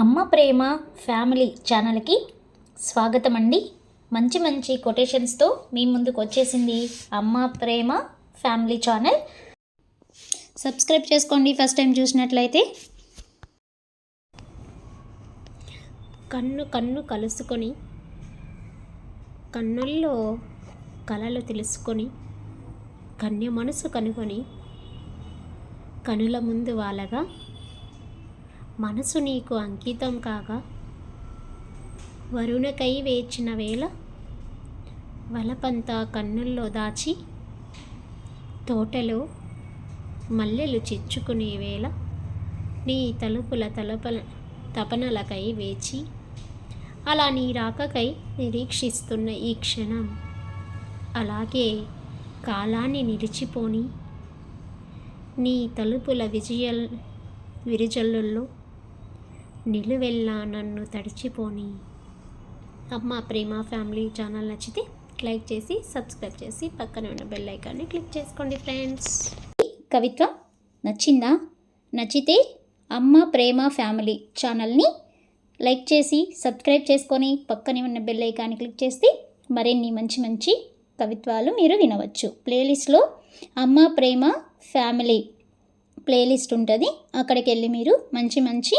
అమ్మ ప్రేమ ఫ్యామిలీ ఛానల్కి స్వాగతం అండి మంచి మంచి కొటేషన్స్తో మీ ముందుకు వచ్చేసింది Amma Prema family channel. Subscribe చేసుకోండి ఫస్ట్ టైం చూసినట్లయితే. కన్ను కన్ను కలుసుకొని కన్నుల్లో కళలు తెలుసుకొని కన్య మనసు కనుగొని కనుల ముందు వాళ్ళగా మనసు నీకు అంకితం కాగా వరుణకై వేచిన వేళ వలపంతా కన్నుల్లో దాచి తోటలో మల్లెలు చిచ్చుకునే వేళ నీ తలుపుల తలపల తపనలకై వేచి అలా నీ రాకకై నిరీక్షిస్తున్న ఈ క్షణం అలాగే కాలాన్ని నిలిచిపోని నీ తలుపుల విజయ విరిజల్లుల్లో నిలువెల్లా నన్ను తడిచిపోని. అమ్మ ప్రేమ ఫ్యామిలీ ఛానల్ నచ్చితే లైక్ చేసి సబ్స్క్రైబ్ చేసి పక్కన ఉన్న బెల్ ఐకాన్ని క్లిక్ చేసుకోండి ఫ్రెండ్స్. కవిత్వ నచ్చిందా? నచ్చితే అమ్మ ప్రేమ ఫ్యామిలీ ఛానల్ని లైక్ చేసి సబ్స్క్రైబ్ చేసుకొని పక్కనే ఉన్న బెల్ ఐకాన్ని క్లిక్ చేస్తే మరిన్ని మంచి మంచి కవిత్వాలు మీరు వినవచ్చు. ప్లేలిస్ట్లో అమ్మ ప్రేమ ఫ్యామిలీ ప్లేలిస్ట్ ఉంటుంది. అక్కడికి వెళ్ళి మీరు మంచి మంచి